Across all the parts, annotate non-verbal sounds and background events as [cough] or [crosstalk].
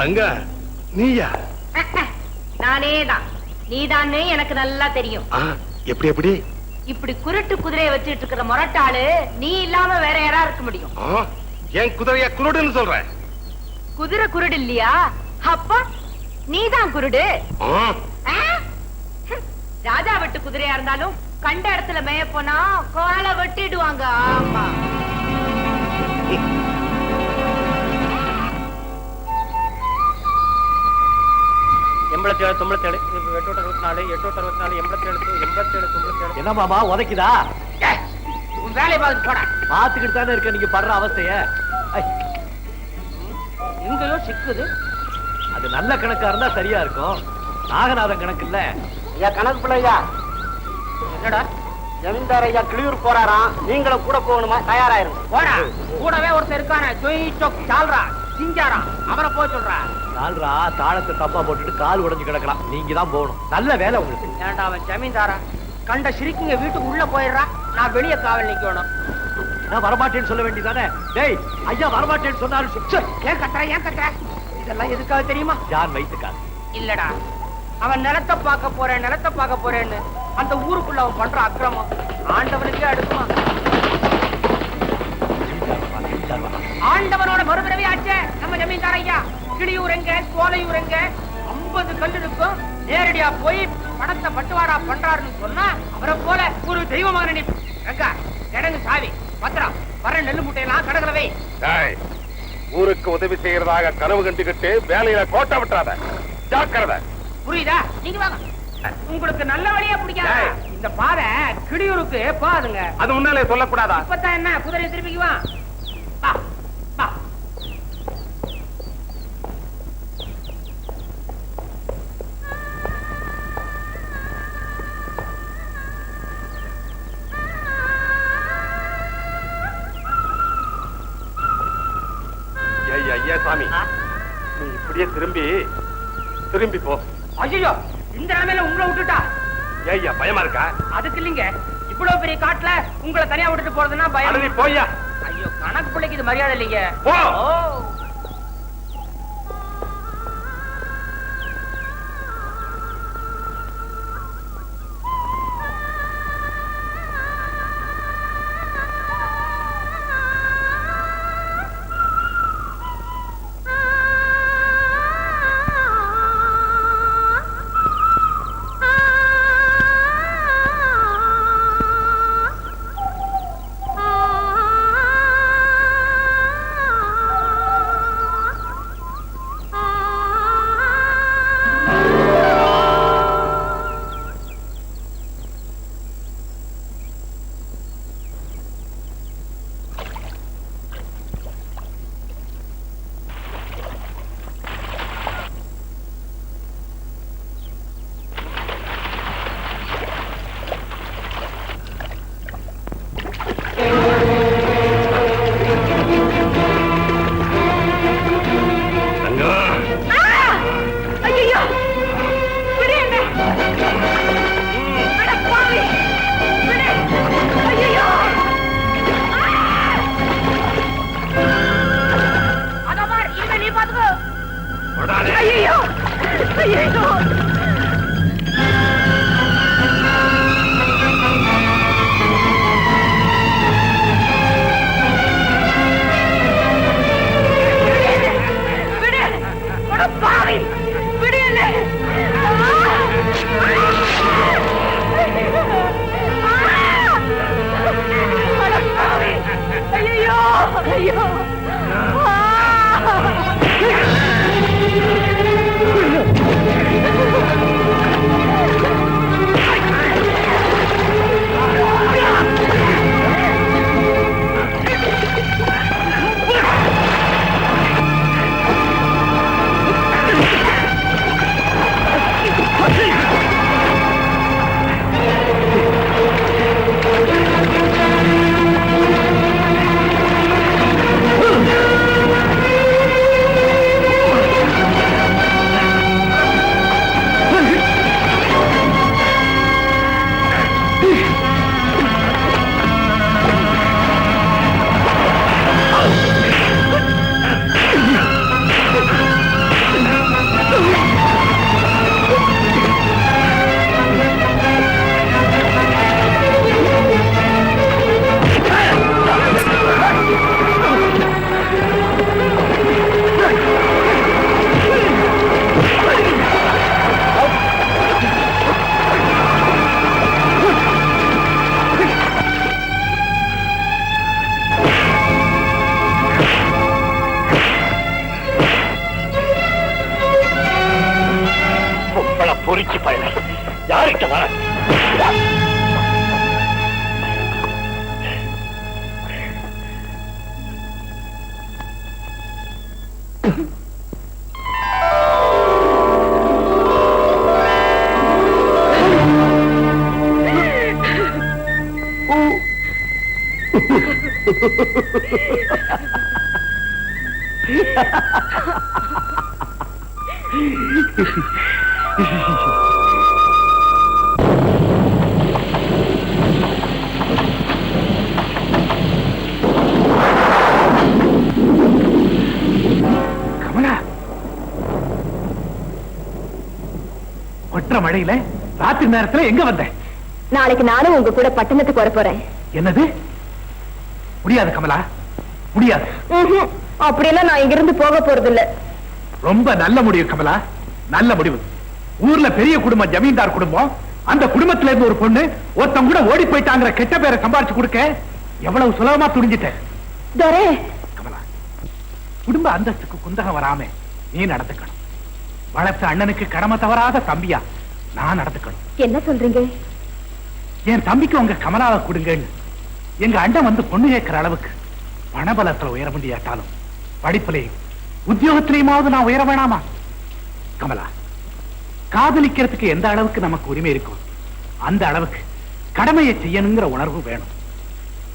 தங்க நீயா? நானே தான் நீதான்னு எனக்கு நல்லா தெரியும். எப்படி எப்படி? இப்படி குருட்டு குதிரையை வச்சுட்டு இருக்கிற முரட்டாளு நீ இல்லாம வேற யாரா இருக்க முடியும்? என் குதிரைய குருடுன்னு சொல்றேன் குதிரை குருடு இல்லையா? அப்ப நீதான் குருடு. ராஜா வெட்டு குதிரையா இருந்தாலும் கண்ட இடத்துல மேய போனா காலை வெட்டிடுவாங்க. ஆமா. [laughs] எண்பத்தேழு எட்டோட்ட அறுபத்தி நாலு எட்டோட்ட அறுபத்தி நாலு எண்பத்தேழு எண்பத்தேழு தொண்ணூத்தேழு. என்ன மாமா உதைக்குதா? உன் வேலையை பார்த்து போட. பாத்துக்கிட்டு தானே இருக்க நீங்க படுற அவஸ்தைய. எங்கேயோ சிக்குது. அது நல்ல கணக்கா இருந்தா சரியா இருக்கும். நாகநாதன் கணக்கு இல்ல. ஐயா கணக்கு பிள்ளையா என்னடா? ஜமீன்தார் ஐயா கிளியூர் போறாராம். நீங்களும் கூட போகணுமா? தயாராயிருங்க போடா. கூடவே ஒருத்தர் இருக்கானே. ஜொய் சால்ரா. சிங்காரா? அவரை போய் சொல்றா. நால்ரா தாளத்தை தப்பா போட்டுட்டு கால் உடைஞ்சு கிடக்கலாம் நீங்க தான் போகணும். நல்ல வேலை உங்களுக்கு. ஏன்டா அவன் ஜமீன்தாரா? கண்ட சிரிக்குங்க வீட்டுக்கு உள்ள போயிடுறா. நான் வெளியே காவல் நிக்கணும். நான் வரமாட்டேன்னு சொல்ல வேண்டியதானே? டேய் ஐயா வரமாட்டேன்னு சொன்னாரு. ஏன் கட்டுற ஏன் கட்டுற இதெல்லாம் எதுக்காக தெரியுமா? யார் வைத்துக்கார் இல்லடா. அவன் நிலத்தை பார்க்க போறேன் நிலத்தை பார்க்க போறேன்னு அந்த ஊருக்குள்ள அவன் பண்ற அக்கிரமம். ஆண்டவனுக்கே அடுக்குமா? ஆண்டவனோட மறுபிறவி ஆச்சே நம்ம ஜமீன்தார் ஐயா. கிளியூர் எங்க சோலையூர் எங்க ஐம்பது கல் இருக்கும் நேரடியா போய் பணத்தை பட்டுவாடா பண்றாருன்னு சொன்னா அவரை போல ஒரு தெய்வமாக நினைப்பு ரங்கா கிடங்கு சாவி. பத்திரம் வர நெல்லு முட்டையெல்லாம் கடற்கரை வை. ஊருக்கு உதவி செய்யறதாக கனவு கண்டுகிட்டு வேலையில கோட்டை விட்டுறாத. ஜாக்கிரதை. புரியுதா? நீங்க வாங்க. உங்களுக்கு நல்ல வழியா பிடிக்காத. இந்த பாதை கிளியூருக்கு போகாதுங்க. அது முன்னாலே சொல்லக்கூடாதா? இப்பதான் என்ன? குதிரை திருப்பிக்கு ஐயா சாமி நீ இப்படியே திரும்பி திரும்பி போ. ஐயோ இந்த நிலைமையில உங்களை விட்டுட்டா? ஐயா பயமா இருக்கா? அதுக்கு இல்லைங்க. இவ்வளவு பெரிய காட்டுல உங்களை தனியா விட்டுட்டு போறதுன்னா பயம். போய்யா. ஐயோ கணக்கு பிள்ளைக்கு இது மரியாதை இல்லைங்க. போ. பிடிச்சு பழக யார்கிட்ட வர கமலா நேரத்துல எங்க வந்த நாளைக்கு நானும் உங்க கூட பட்டணத்துக்கு வர போறேன் என்னது? முடியாது கமலா. முடியாது. அப்படியெல்லாம் நான் இங்கிருந்து போக போறது இல்ல ரொம்ப நல்ல முடிவு கமலா. நல்ல முடிவு. ஊர்ல பெரிய குடும்பம் ஜமீன்தார் குடும்பம். அந்த குடும்பத்துல இருந்து ஒரு பொண்ணு ஒருத்தன் கூட ஓடி போயிட்டாங்கிற கெட்ட பேரை சம்பாரிச்சு கொடுக்க எவ்வளவு சுலபமா துணிஞ்சிட்டேன். கமலா குடும்ப அந்தஸ்துக்கு குந்தகம் வராம நீ நடந்துக்கணும். வளர்த்த அண்ணனுக்கு கடமை தவறாத தம்பியா? நான் நடந்துக்கணும். என்ன சொல்றீங்க? என் தம்பிக்கு உங்க கமலாவை கொடுங்கன்னு. எங்க அண்ணன் வந்து பொண்ணு கேட்கிற அளவுக்கு பணபலத்துல உயர முடியாட்டாலும் படிப்புலையும் உத்தியோகத்திலையுமாவது நான் உயர வேணாமா? கமலா காதலிக்கிறதுக்கு எந்த அளவுக்கு நமக்கு உரிமை இருக்கும் அந்த அளவுக்கு கடமையை செய்யணுங்கிற உணர்வு வேணும்.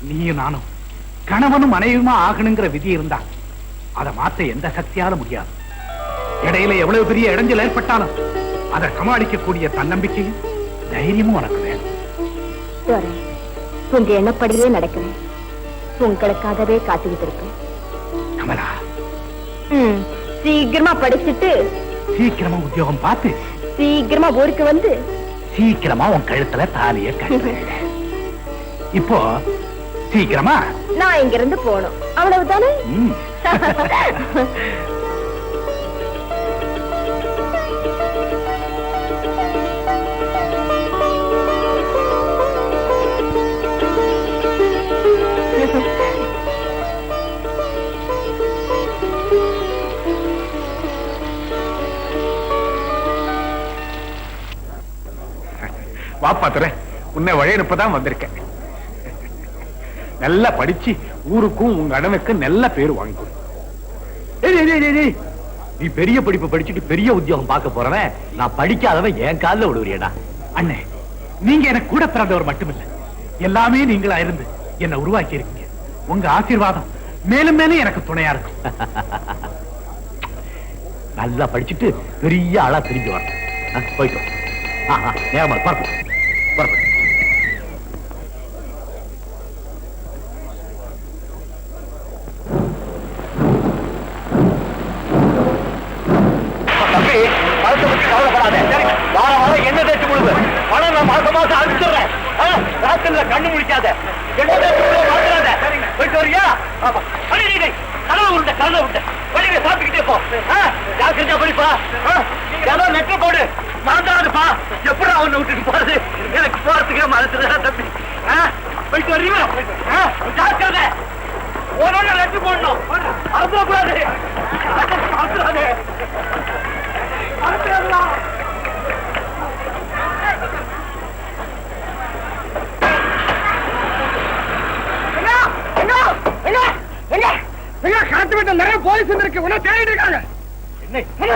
நீயும் நானும் கணவனும் மனைவியுமா ஆகணுங்கிற விதி இருந்தா அதை மாத்த எந்த சக்தியால முடியாது. இடையில எவ்வளவு பெரிய இடைஞ்சல் ஏற்பட்டாலும் அதை சமாளிக்கக்கூடிய தன்னம்பிக்கையும் தைரியமும் உனக்கு வேணும். உங்க எண்ணப்படியே நடக்கிறேன். உங்களுக்காகவே காத்துக்கிட்டு இருக்கேன் கமலா சீக்கிரமா படிச்சுட்டு. சீக்கிரமா உத்தியோகம் பார்த்து. சீக்கிரமா ஊருக்கு வந்து. சீக்கிரமா உன் கழுத்துல தாலிய இப்போ சீக்கிரமா. நான் இங்கிருந்து போகணும். அவ்வளவுதானே? [laughs] பாப்பா வாப்பா உன்னை வழியனுப்பதான் வந்திருக்கேன். நல்லா படிச்சு ஊருக்கும் உங்க அண்ணனுக்கு நல்ல பேர் வாங்கி நீ பெரிய படிப்பு படிச்சுட்டு பெரிய உத்தியோகம் பார்க்க போறவன் நான் படிக்காதவன் என் காலில் விடுவியடா அண்ணே நீங்க எனக்கு கூட பிறந்தவர் மட்டுமில்ல. எல்லாமே நீங்களா இருந்து என்ன உருவாக்கி இருக்கீங்க. உங்க ஆசீர்வாதம் மேலும் மேலும் எனக்கு துணையா இருக்கும். நல்லா படிச்சுட்டு பெரிய ஆளா திரும்பி வரணும். ஆ, போயிட்டு நேரமா பரப்பு கண்ணு முடிக்காத போயிட்டு வரியா? ஆமா. அடி, டேய், டேய், கனவு சாப்பிட்டுக்கிட்டே போ. ஆ, படிப்பா ஏதோ நெட்டு போடு. மறந்துடாதுப்பா. எப்படி அவனை விட்டுட்டு போறது? எனக்கு போறதுக்கே மறந்துடுறா தம்பி. போயிட்டு வர்றீங்க ஜாக்கிரதை. போடணும் மறந்துடாது கடத்து விட்ட நிறைய போலீஸ் இருக்கு உன்னை தேடிட்டு இருக்காங்க. என்ன?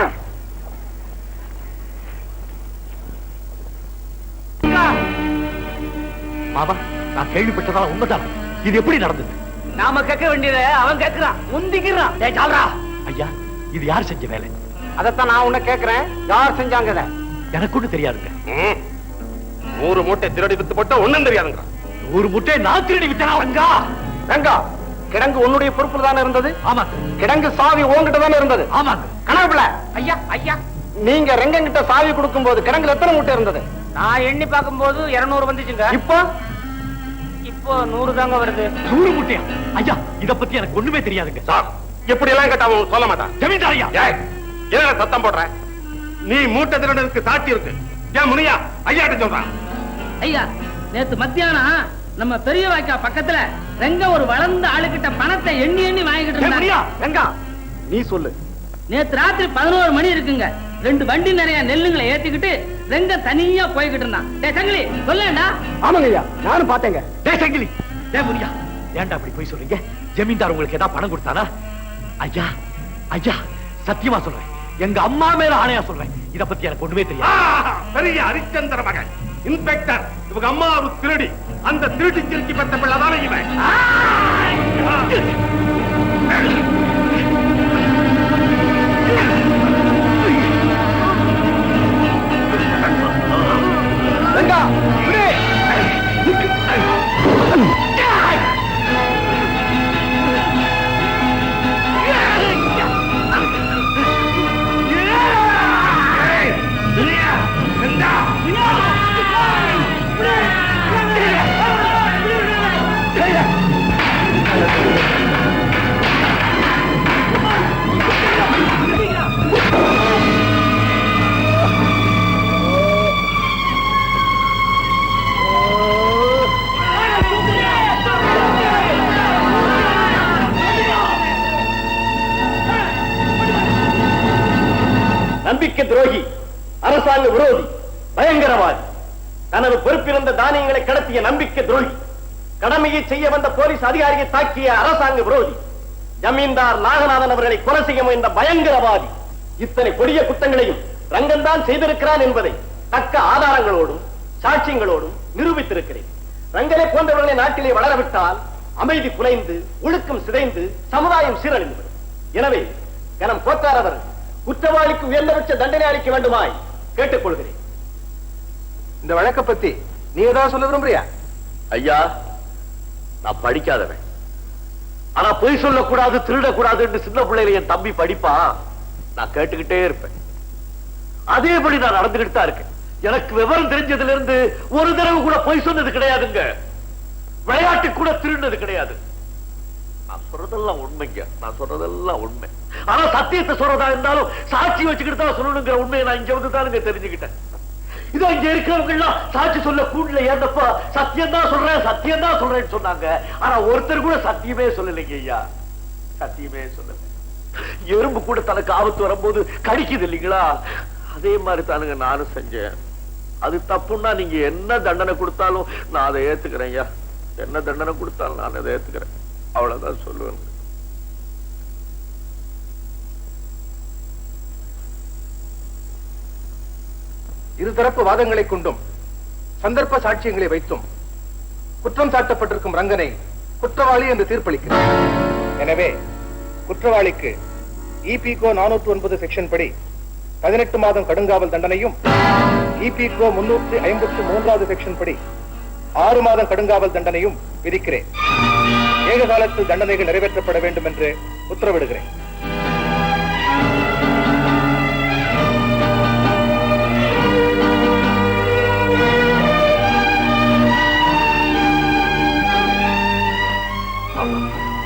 மாமா நான் கேள்விப்பட்டதால உண்மைதான். இது எப்படி நடந்தது? நாம கேட்க வேண்டியதை அவன் கேட்கிறான் முந்திக்கிறான். டேய் சால்ரா. ஐயா இது யார் செஞ்ச வேலை? அதத்தான் நான் உன்னை கேட்கிறேன். யார் செஞ்சாங்க எனக்கு ஒண்ணு தெரியாதுங்க. நூறு மூட்டை திருடி வித்து போட்டா ஒண்ணும் தெரியாதுங்க ஒரு முட்டை நான் திருடி வித்தனாங்க ரங்கா? கிடங்கு உன்னுடைய பொறுப்புல தானே இருந்தது? ஆமாங்க கிடங்கு சாவி உன்கிட்ட தானே இருந்தது? ஆமாங்க கனவுல ஐயா ஐயா. நீங்க ரெங்கங்கிட்ட சாவி கொடுக்கும் போது கிடங்குல எத்தனை மூட்டை இருந்தது? நான் எண்ணி பார்க்கும்போது இருநூறு வந்துச்சுங்க. இப்போ? இப்போ நூறு தாங்க வருது. நூறு முட்டையா? ஐயா இத பத்தி எனக்கு ஒண்ணுமே தெரியாதுங்க. சார் எப்படி எல்லாம் கேட்டா சொல்ல மாட்டான் ஜமீன்தார் ஐயா ஏய், என்ன சத்தம் போடுற? நீ மூட்டை திருடனுக்கு சாட்சி இருக்கு. ஏன் முனியா ஐயாட்ட சொல்றான் ஐயா நேத்து மத்தியானம் நம்ம பெரிய வாய்க்கா பக்கத்துல ரெங்க ஒரு வளர்ந்த ஆளுகிட்ட பணத்தை எண்ணி எண்ணி வாங்கிட்டு இருந்தாங்க ரெங்கா நீ சொல்லு. நேத்து ராத்திரி பதினோரு மணி இருக்குங்க. ரெண்டு வண்டி நிறைய நெல்லுங்களை ஏத்திக்கிட்டு ரெங்கம் தனியா போய்கிட்டு இருந்தான். டேய் சங்கிலி சொல்லேன்டா ஆமாங்க ஐயா நானும் பார்த்தேங்க. டேய் சங்கிலி. டேய் முனியா. ஏன்டா அப்படி போய் சொல்றீங்க? ஜமீன்தார் உங்களுக்கு ஏதாவது பணம் கொடுத்தானா? ஐயா ஐயா சத்தியமா சொல்றேன். எங்க அம்மா மேல ஆணையா சொல்றேன். இத பத்தி எனக்கு ஒண்ணுமே தெரியாது. பெரிய ஹரிச்சந்திர மகன். இன்ஸ்பெக்டர் இவங்க அம்மா ஒரு திருடி. அந்த திருடி திருச்சி பெற்ற பிள்ளைதானே இவன். ரெங்கா கடமையை செய்ய வந்த போலீஸ் அதிகாரியை தாக்கிய அரசாங்க விரோதி. ஜமீன்தார் நாகநாதன் அவர்களை கொலை செய்ய முயன்ற பயங்கரவாதி. இத்தனை கொடிய குற்றங்களையும் ரங்கன்தான் செய்திருக்கிறான் என்பதை தக்க ஆதாரங்களோடும் சாட்சியங்களோடும் நிரூபித்திருக்கிறேன். ரங்கனை போன்றவர்களை நாட்டிலே வளரவிட்டால் அமைதி குலைந்து ஒழுக்கம் சிதைந்து சமுதாயம் சீரழிந்துவிடும் எனவே கனம் கோத்தாரவர் குற்றவாளிக்கு உயர்ந்தபட்ச தண்டனை அளிக்க வேண்டுமாய் கேட்டுக்கொள்கிறேன். இந்த வழக்க பத்தி நீ ஏதாவது சொல்ல விரும்புறியா? ஐயா நான் படிக்காதவன். ஆனா பொய் சொல்லக்கூடாது திருடக்கூடாதுன்னு சின்ன பிள்ளையில என் தம்பி படிப்பான். நான் கேட்டுக்கிட்டே இருப்பேன். அதேபடி நான் நடந்துகிட்டு தான் இருக்கேன். எனக்கு விவரம் தெரிஞ்சதுல இருந்து ஒரு தடவை கூட பொய் சொன்னது கிடையாதுங்க. விளையாட்டு கூட திருடினது கிடையாது. நான் சொல்றதெல்லாம் உண்மைங்க. நான் சொல்றதெல்லாம் உண்மை. ஆனா சத்தியத்தை சொல்றதா இருந்தாலும் சாட்சி வச்சுக்கிட்டு தான் சொல்லணுங்கிற உண்மையை நான் இங்க வந்து தானுங்க தெரிஞ்சுக்கிட்டேன். இதோ இங்க இருக்கிறவங்க எல்லாம் சாட்சி சொல்ல கூண்டுல ஏந்தப்ப சத்தியம் தான் சொல்றேன் சத்தியம் தான் சொல்றேன்னு சொன்னாங்க. ஆனா ஒருத்தர் கூட சத்தியமே சொல்லலைங்க ஐயா. சத்தியமே சொல்லல. எறும்பு கூட தனக்கு ஆபத்து வரும்போது கடிக்குது இல்லைங்களா? அதே மாதிரி தானுங்க நானும் செஞ்சேன். அது தப்புன்னா நீங்க என்ன தண்டனை கொடுத்தாலும் நான் அதை ஏத்துக்கிறேன் ஐயா. என்ன தண்டனை கொடுத்தாலும் நான் அதை ஏத்துக்கிறேன். அவ்வளவுதான் சொல்லுவேன். இருதரப்பு வாதங்களை கொண்டும் சந்தர்ப்ப சாட்சியங்களை வைத்தும் குற்றம் சாட்டப்பட்டிருக்கும் ரங்கனை குற்றவாளி என்று தீர்ப்பளிக்கிறார். எனவே குற்றவாளிக்கு இபிகோ நானூற்று ஒன்பது செக்ஷன் படி பதினெட்டு மாதம் கடுங்காவல் தண்டனையும் இபிகோ முன்னூற்றி ஐம்பத்தி மூன்றாவது செக்ஷன் படி ஆறு மாதம் கடுங்காவல் தண்டனையும் விதிக்கிறேன். ஏக காலத்தில் தண்டனைகள் நிறைவேற்றப்பட வேண்டும் என்று உத்தரவிடுகிறேன்.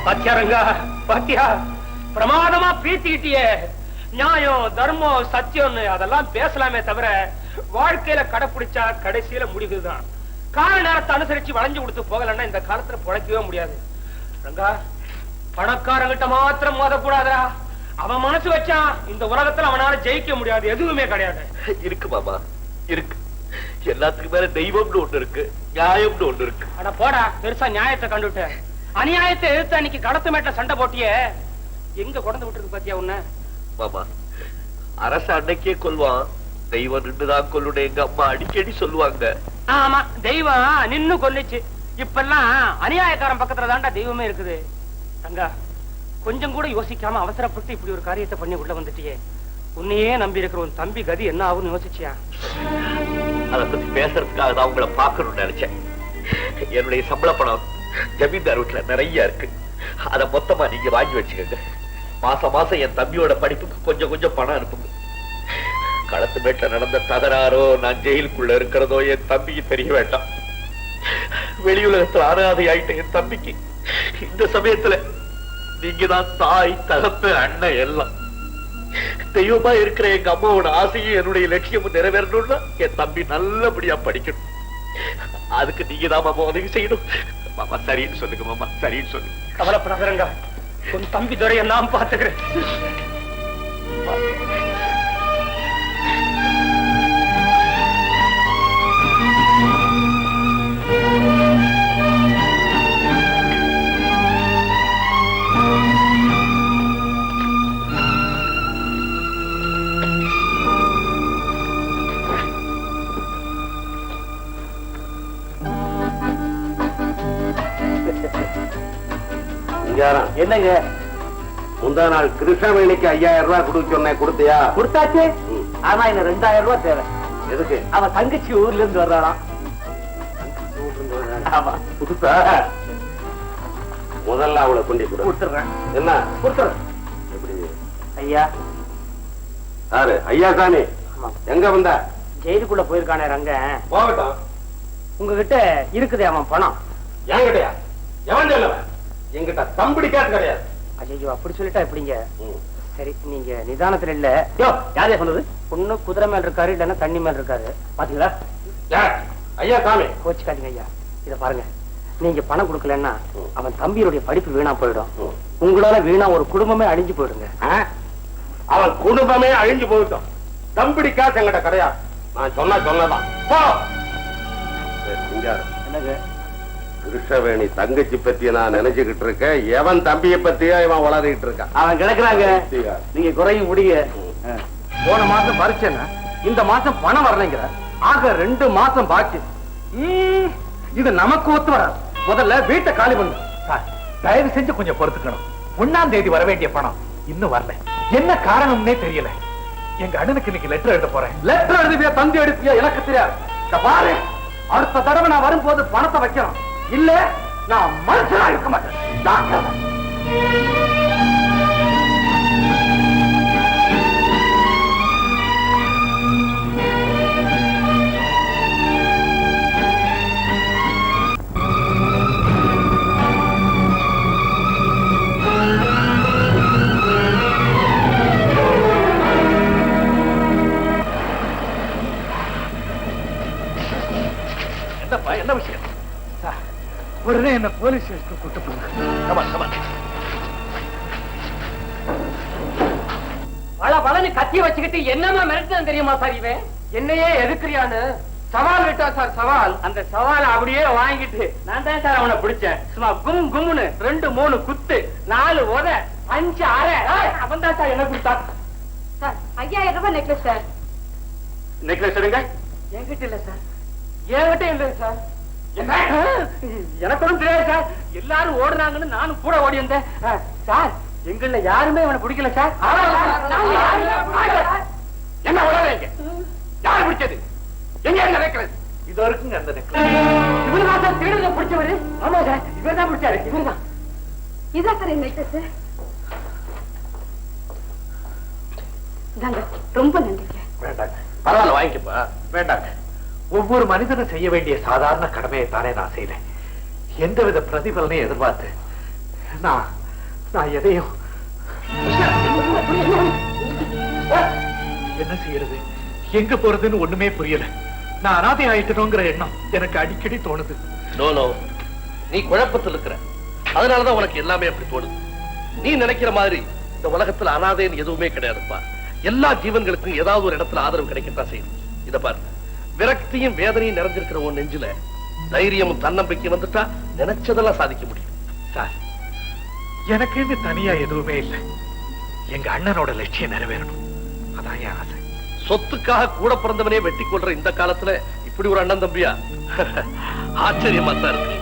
பாத்தியா ரங்கா பாத்தியா? பிரமாதமா பீத்திக்கிட்டியே. நியாயம் தர்மம் சத்தியம்னு அதெல்லாம் பேசலாமே தவிர வாழ்க்கையில கடைப்பிடிச்சா கடைசியில முடிவுதான். கால நேரத்தை அனுசரிச்சு வளைஞ்சு கொடுத்து போகலன்னா இந்த காலத்துல பிழைக்கவே முடியாது. ரங்கா பணக்காரங்கிட்ட மாத்திரம் மோதக்கூடாதா அவன் மனசு வச்சான் இந்த உலகத்துல அவனால ஜெயிக்க முடியாது எதுவுமே கிடையாது. இருக்கு மாமா இருக்கு. எல்லாத்துக்கும் மேல தெய்வம்னு ஒண்ணு இருக்கு நியாயம்னு ஒண்ணு இருக்கு. அட போடா பெருசா நியாயத்தை கண்டுட்ட அநியாயத்தை எதிர்த்து அன்னைக்கு கடத்து மேட்ட சண்டை போட்டியே. எங்க கொண்டு விட்டுருக்கு பாத்தியா உன்ன? மாமா அரசு அன்னைக்கே கொல்வான் தெய்வம் நின்றுதான் கொல்லுன்னு எங்க அம்மா அடிக்கடி சொல்லுவாங்க. ஆமா தெய்வம் நின்னு கொல்லுச்சு. இப்பெல்லாம் அநியாயக்காரன் பக்கத்துல தான்டா தெய்வமே இருக்குது. தங்கா கொஞ்சம் கூட யோசிக்காம அவசரப்பட்டு இப்படி ஒரு காரியத்தை பண்ணி உள்ள வந்துட்டியே. உன்னையே நம்பி இருக்கிற உன் தம்பி கதி என்ன ஆகும்னு யோசிச்சியா? அத பத்தி பேசுறதுக்காக தான் உங்களை பார்க்கணும்னு நினைச்சேன். என்னுடைய சம்பள பணம் ஜமீன்தார் வீட்டுல நிறைய இருக்கு. அத மொத்தமா நீங்க வாங்கி வச்சுக்கோங்க. மாசம் மாசம் என் தம்பியோட படிப்புக்கு கொஞ்சம் கொஞ்சம் பணம் அனுப்புங்க. களத்து மேட்ல நடந்த தகராறோ நான் ஜெயிலுக்குள்ள இருக்கிறதோ என் தம்பிக்கு தெரிய வேண்டாம். வெளியுலகத்துல அனாதை ஆயிட்ட என் தம்பிக்கு. இந்த சமயத்துல நீங்க தான் தாய் தகப்பு அண்ணன் எல்லாம். தெய்வமா இருக்கிற எங்க அம்மாவோட ஆசையும் என்னுடைய லட்சியமும் நிறைவேறணும்னா என் தம்பி நல்லபடியா படிக்கணும். அதுக்கு நீங்க தான் உதவி செய்யணும். மாமா சரின்னு சொல்லுங்க மாமா சரின்னு சொல்லுங்க கவலைப்படாதரங்க. உன் தம்பி துறையை நான் பார்த்துக்கிறேன். என்னங்க? முந்தா நாள் கிருஷ்ணவேணிக்கு ஐயாயிரம் ரூபாய் கொடுக்க சொன்னேன் கொடுத்தியா? கொடுத்தாச்சு. ஆனா இன்னும் ரெண்டாயிரம் ரூபாய் தேவை. எதுக்கு? அவன் தங்கச்சி ஊர்ல இருந்து வர்றாராம் ஆமா. கொடுத்தா முதல்ல அவளை கொண்டு கொடு. கொடுத்துறேன். என்ன? கொடுத்துறேன். எப்படி? ஐயா. யாரு? ஐயா சாமி. எங்க வந்த? ஜெயிலுக்குள்ள போயிருக்கானே ரங்கன் போகட்டும். உங்ககிட்ட இருக்குதே அவன் பணம். என்கிட்டயா? எவன் என்கிட்ட தம்பிடி காசு கிடையாது. ஐயோ அப்படி சொல்லிட்டா எப்படிங்க. சரி நீங்க நிதானத்துல இல்ல. யோ, யாரையா சொன்னது? பொண்ணு குதிரை மேல இருக்காரு இல்லன்னா தண்ணி மேல இருக்காரு. பாத்தீங்களா? யார்? ஐயா சாமி. கோச்சுக்காதீங்க ஐயா. இத பாருங்க. நீங்க பணம் கொடுக்கலன்னா. அவன் தம்பியுடைய படிப்பு வீணா போயிடும். உங்களால வீணா ஒரு குடும்பமே அழிஞ்சு போயிடுங்க? அவன் குடும்பமே அழிஞ்சு போயிட்டோம். தம்பிடி காசு என்கிட்ட கிடையாது. நான் சொன்ன சொன்னதான். என்னங்க கிருஷ்ணவேணி தங்கச்சி பத்தி நான் நினைச்சுக்கிட்டு இருக்கேன். எவன் தம்பியை பத்தியா இவன் வளரிட்டு இருக்கான். அவன் கிடக்குறாங்க. நீங்க குறையும் முடிய. போன மாசம் பரிச்சேன்னா இந்த மாசம் பணம் வரலைங்கிற. ஆக ரெண்டு மாசம் பாக்கி. இது நமக்கு ஒத்து வராது. முதல்ல வீட்டை காலி பண்ணு. தயவு செஞ்சு கொஞ்சம் பொறுத்துக்கணும். ஒண்ணாம் தேதி வர வேண்டிய பணம் இன்னும் வரல. என்ன காரணம்னே தெரியல. எங்க அண்ணனுக்கு இன்னைக்கு லெட்டர் எழுத போறேன். லெட்டர் எழுதிய தந்தி எடுப்பியா எனக்கு தெரியாது. பாரு. அடுத்த தடவை நான் வரும்போது பணத்தை வைக்கணும். இல்ல நான் மனுஷனா இருக்க மாட்டேன். உடனே என்ன போலீஸ் ஸ்டேஷனுக்கு கூட்டு போங்க. பல பலன்னு கத்திய வச்சுக்கிட்டு என்னமா மிரட்டுன்னு தெரியுமா சார் இவன்? என்னையே எதுக்குறியான்னு? சவால் விட்டா சார் சவால்? அந்த சவாலை அப்படியே வாங்கிட்டு நான் தான் சார் அவனை பிடிச்சேன். சும்மா கும் கும்னு ரெண்டு மூணு குத்து நாலு உத அஞ்சு அரை. அவன் தான் சார் என்ன கொடுத்தா சார் ஐயாயிரம் ரூபாய் நெக்லஸ் சார். நெக்லஸ் எடுங்க. என்கிட்ட இல்ல சார். என்கிட்ட இல்ல சார். எனக்கு ஒண்ணும் தெரியாது சார். எல்லாரும் ஓடுனாங்கன்னு நானும் கூட ஓடி வந்தேன். சார் எங்கள யாருமே அவனை பிடிக்கல சார். என்ன உடனே யார் பிடிச்சது? எங்க எங்க நெக்லஸ் இது வரைக்கும் அந்த நெக்லஸ் இவருதான் சார்? திருடனை பிடிச்சவரு? ஆமா சார். இவர் தான் பிடிச்சாரு. இவர்தான். இதான் சார் என் நெக்லஸ் ரொம்ப நன்றிங்க. வேண்டாங்க. பரவாயில்ல வாங்கிக்கப்பா. வேண்டாங்க. ஒவ்வொரு மனிதனும் செய்ய வேண்டிய சாதாரண கடமையை தானே நான் செய்தேன். எந்தவித பிரதிபலனையும் எதிர்பார்த்து நான் நான் எதையும் என்ன செய்யறது? எங்க போறதுன்னு ஒண்ணுமே புரியல. நான் அனாதை ஆயிட்டணுங்கிற எண்ணம் எனக்கு அடிக்கடி தோணுது. நோ நீ குழப்பத்தில் இருக்கிற. அதனாலதான் உனக்கு எல்லாமே அப்படி தோணுது. நீ நினைக்கிற மாதிரி இந்த உலகத்துல அனாதைன்னு எதுவுமே கிடையாதுப்பா. எல்லா ஜீவன்களுக்கும் ஏதாவது ஒரு இடத்துல ஆதரவு கிடைக்கத்தான் செய்யும். இதை பாரு. விரக்தியும் வேதனையும் நிறைஞ்சிருக்கிற உன் நெஞ்சில தைரியமும் தன்னம்பிக்கை வந்துட்டா நினைச்சதெல்லாம் சாதிக்க முடியும். சார் எனக்குன்னு தனியா எதுவுமே இல்லை. எங்க அண்ணனோட லட்சியம் நிறைவேறணும். அதான் என் ஆசை. சொத்துக்காக கூட பிறந்தவனே வெட்டி கொள்ற இந்த காலத்துல இப்படி ஒரு அண்ணன் தம்பியா? ஆச்சரியமா இருக்கு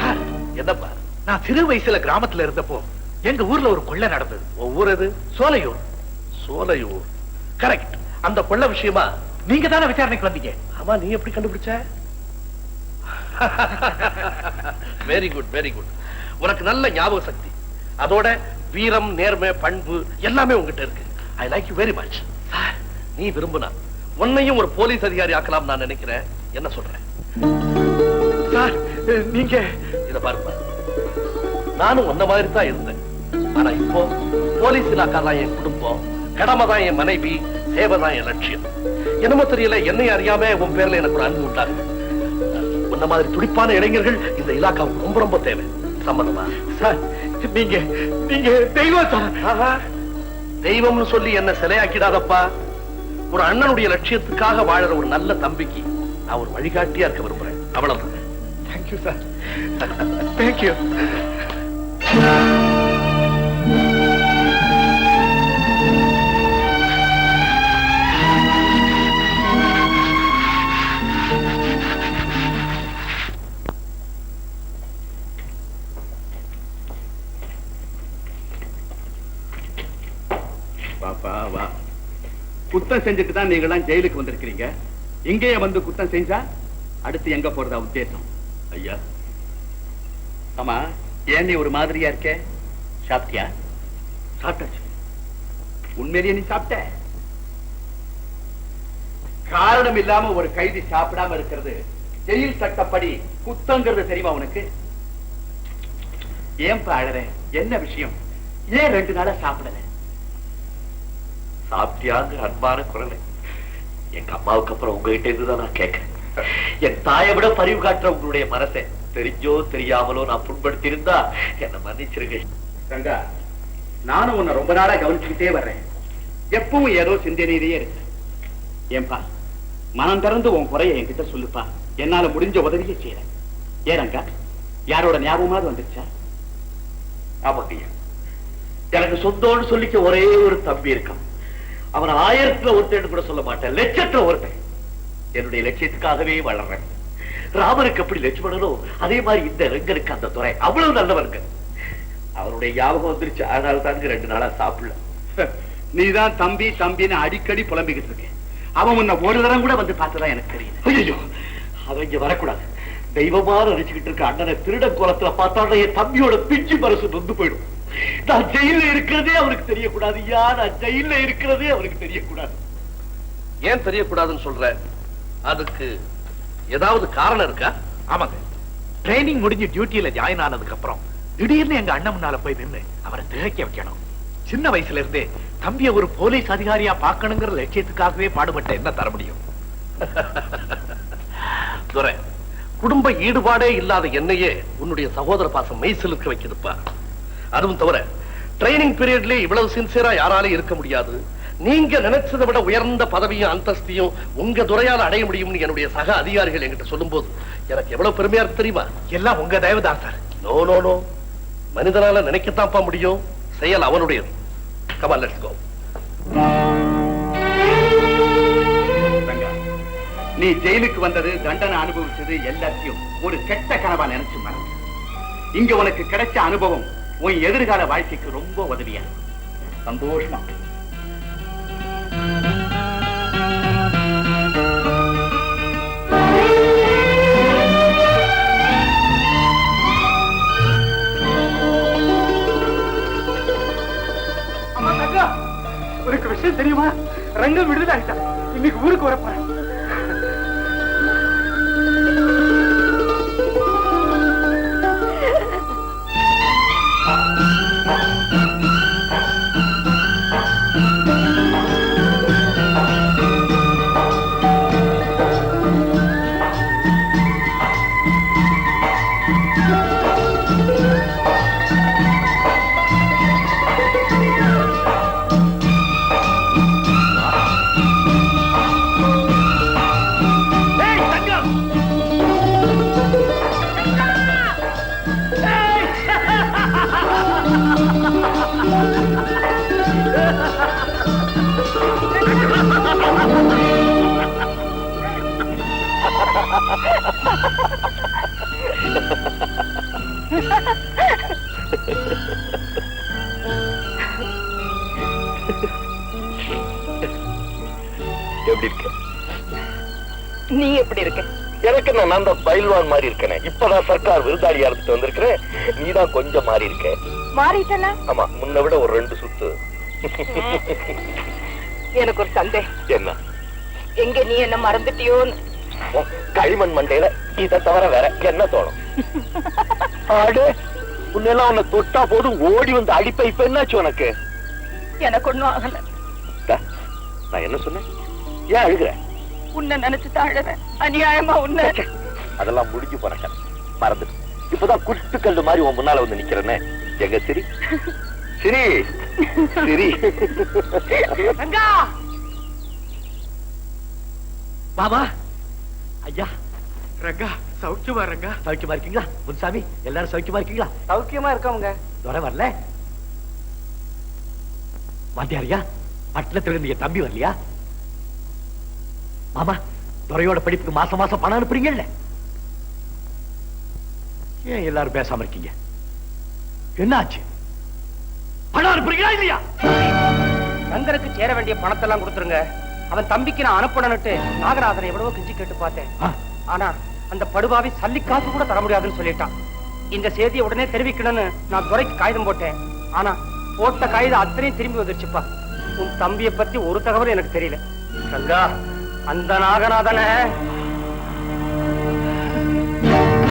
சார் என்னப்பா? நான் சிறு வயசுல கிராமத்துல இருந்தப்போ எங்க ஊர்ல ஒரு கொள்ளை நடந்தது. ஒவ்வொரு இது சோலையூர். சோலையூர். கரெக்ட் அந்த கொள்ள விஷயமா நீங்க தானே விசாரணைக்கு வந்தீங்க ஆமா நீ எப்படி கண்டுபிடிச்ச? வெரி குட் வெரி குட் உனக்கு நல்ல ஞாபக சக்தி. அதோட வீரம் நேர்மை பண்பு எல்லாமே உங்ககிட்ட இருக்கு. I like you very much நீ விரும்புனா உன்னையும் ஒரு போலீஸ் அதிகாரி ஆக்கலாம் நான் நினைக்கிறேன். என்ன சொல்றேன் சார் நீங்க இத பாருப்பா நானும் உன்ன மாதிரி தான் இருந்தேன். ஆனா இப்போ போலீஸ் இலாக்கா என் குடும்பம். கடமை தான் என் மனைவி சேவை தான் என் லட்சியம். என்னமோ தெரியல என்னை அறியாம உன் பேர்ல எனக்கு ஒரு அன்பு உண்டாங்க உன்ன மாதிரி துடிப்பான இளைஞர்கள் இந்த இலாக்காவுக்கு ரொம்ப ரொம்ப தேவை. சம்மதமா சார் நீங்க நீங்க தெய்வம் சார். தெய்வம்னு சொல்லி என்ன சிலையாக்கிடாதப்பா. ஒரு அண்ணனுடைய லட்சியத்துக்காக வாழற ஒரு நல்ல தம்பிக்கு நான் ஒரு வழிகாட்டியா இருக்க விரும்புறேன். அவ்வளவு தேங்க்யூ சார் தேங்க்யூ குத்தம் செஞ்சுட்டு தான் நீங்க எல்லாம் ஜெயிலுக்கு வந்திருக்கிறீங்க. இங்கேயே வந்து குத்தம் செஞ்சா அடுத்து எங்க போறதா உத்தேசம்? ஐயா. ஆமா ஏன் நீ ஒரு மாதிரியா இருக்க? சாப்பிட்டியா? சாப்பிட்டாச்சு. உண்மையிலேயே நீ சாப்பிட்ட? காரணம் இல்லாம ஒரு கைதி சாப்பிடாம இருக்கிறது. ஜெயில் சட்டப்படி குத்தங்கிறது தெரியுமா உனக்கு? ஏன் அழற? என்ன விஷயம்? ஏன் ரெண்டு நாளா சாப்பிடல? சாப்பிட்டியாங்கிற அன்பான குரலை. எங்க அம்மாவுக்கு அப்புறம் உங்ககிட்ட இருந்து தான் நான் கேட்கிறேன். என் தாயை விட பரிவு காட்டுற உங்களுடைய மனசை தெரிஞ்சோ தெரியாமலோ நான் புண்படுத்தி இருந்தா என்ன மன்னிச்சிருங்க. ரங்கா நானும் உன்னை ரொம்ப நாளா கவனிச்சுக்கிட்டே வர்றேன். எப்பவும் ஏதோ சிந்தனையிலேயே இருக்கு. ஏன்பா மனம் திறந்து உன் குறைய என்கிட்ட சொல்லுப்பா. என்னால முடிஞ்ச உதவியை செய்யறேன் ரங்கா யாரோட ஞாபகமாவது வந்துருச்சா? ஆமாங்க. எனக்கு சொந்தம்னு சொல்லிக்க ஒரே ஒரு தம்பி இருக்கான். அவன் ஆயிரத்துல ஒருத்தன் கூட சொல்ல மாட்டேன். லட்சத்துல ஒருத்தன். என்னுடைய லட்சியத்துக்காகவே வளர்றேன். ராமனுக்கு எப்படி லட்சுமணனோ அதே மாதிரி இந்த ரங்கனுக்கு அந்த துறை. அவ்வளவு நல்லவனுங்க. அவருடைய ஞாபகம் வந்துருச்சு. அதனால தாங்க ரெண்டு நாளா சாப்பிடல. [laughs] நீதான் தம்பி தம்பின்னு அடிக்கடி புலம்பிக்கிட்டு இருக்க அவன் உன்னை ஒரு தரம் கூட வந்து பார்த்ததா எனக்கு தெரியல. ஐயோ அவன் இங்க வரக்கூடாது. தெய்வமா நினைச்சுக்கிட்டு இருக்க அண்ணனை திருட கோலத்துல பார்த்தாலும் என் தம்பியோட பிஞ்சு மனசு நொந்து போயிடும். நான் ஜெயில இருக்கிறதே அவனுக்கு தெரியக்கூடாது. யா நான் ஜெயில இருக்கிறதே அவனுக்கு தெரியக்கூடாது. ஏன் தெரியக்கூடாதுன்னு சொல்ற? அதுக்கு ஏதாவது காரணம் இருக்கா? ஆமாங்க. ட்ரைனிங் முடிஞ்சு டியூட்டியில ஜாயின் ஆனதுக்கு அப்புறம் திடீர்னு எங்க அண்ணன் முன்னால போய் நின்னு அவரை திகைக்க வைக்கணும். சின்ன வயசுல இருந்தே தம்பிய ஒரு போலீஸ் அதிகாரியா பார்க்கணுங்கிற லட்சியத்துக்காகவே பாடுபட்ட என்ன தர முடியும்? துரை குடும்ப ஈடுபாடே இல்லாத என்னையே உன்னுடைய சகோதர பாசம் மெய்சிலுக்க வைக்குதுப்பா. அதுவும் தவிர ட்ரைனிங் பீரியட்ல இவ்வளவு சின்சியரா யாராலையும் இருக்க முடியாது. நீங்க நினைச்சதை விட உயர்ந்த பதவியும் அந்தஸ்தையும் உங்க துறையால அடைய முடியும்னு என்னுடைய சக அதிகாரிகள் என்கிட்ட சொல்லும்போது எனக்கு எவ்வளவு பெருமையா இருக்கு தெரியுமா? எல்லாம் உங்க தயவுதான் சார். நோ நோ நோ மனிதனால நினைக்கத்தான்ப்பா முடியும். செயல் அவனுடையது. கமான் லெட்ஸ் கோ நீ ஜெயிலுக்கு வந்தது தண்டனை அனுபவிச்சது எல்லாத்தையும் ஒரு கெட்ட கனவா நினைச்சு மறந்து இங்க உனக்கு கிடைச்ச அனுபவம் உன் எதிர்கால வாழ்க்கைக்கு ரொம்ப உதவியா. சந்தோஷமா. உனக்கு விஷயம் தெரியுமா? ரங்கம் விடுதலை ஆகிட்டான் இன்னைக்கு ஊருக்கு வரப்போறேன். எப்படி இருக்க? நீ எப்படி இருக்க? எனக்கு நான் அந்த பயில்வான் மாதிரி இருக்கேனே. இப்பதான் சர்க்கார் விருதாளியா இருந்துட்டு வந்திருக்கிறேன். நீதான் கொஞ்சம் மாறி இருக்க. மாறிட்டனா? ஆமா முன்ன விட ஒரு ரெண்டு சுத்து. எனக்கு ஒரு சந்தேகம். என்ன? எங்க நீ என்ன மறந்துட்டியோன்னு? களிமண் மண்டையில இதை தவிர வேற என்ன தோணும்? [laughs] ஆடு உன்னெல்லாம் உன்னை தொட்டா போதும் ஓடி வந்து அடிப்ப இப்ப என்னாச்சு உனக்கு? எனக்கு ஒண்ணும் ஆகல. டா, நான் என்ன சொன்னேன்? ஏன் அழுகுற? உன்னை நினைச்சுதான் அழறேன். அநியாயமா உன்னை. அதெல்லாம் முடிஞ்சு போனக்க மறந்துட்டு இப்பதான் குட்டுக்கல்லு மாதிரி உன் முன்னால வந்து நிக்கிறேனே. எங்க சிரி? சிரி. சிரி. பாபா ஐயா. ரங்கா சௌக்கியமா ரங்கா சௌக்கியமா இருக்கீங்களா? முன்சாமி எல்லாரும் சௌக்கியமா இருக்கீங்களா? சௌக்கியமா இருக்கவங்க துரை வரல. வாத்தியாரியா? பட்டணத்துல இருந்து என் தம்பி வரலையா? மாமா துறையோட படிப்புக்கு மாசம் மாசம் பணம் அனுப்புறீங்கல்ல? ஏன் எல்லாரும் பேசாம இருக்கீங்க? என்னாச்சு? பணம் அனுப்புறீங்களா இல்லையா? சங்கருக்கு சேர வேண்டிய பணத்தை எல்லாம் கொடுத்துருங்க. அவன் தம்பிக்கு நான் அனுப்பணும்னுட்டு நாகராதனை எவ்வளவோ கெஞ்சி கேட்டு பார்த்தேன். ஆனா அந்த படுவாவை சல்லிக்காசு கூட தர முடியாதுன்னு சொல்லிட்டான். இந்த செய்தியை உடனே தெரிவிக்கணும்னு நான் துறைக்கு காகிதம் போட்டேன். ஆனா போட்ட காகிதம் அத்தனையும் திரும்பி வந்துருச்சுப்பா. உன் தம்பியை பத்தி ஒரு தகவல் எனக்கு தெரியல. கங்கா அந்த நாகநாதன.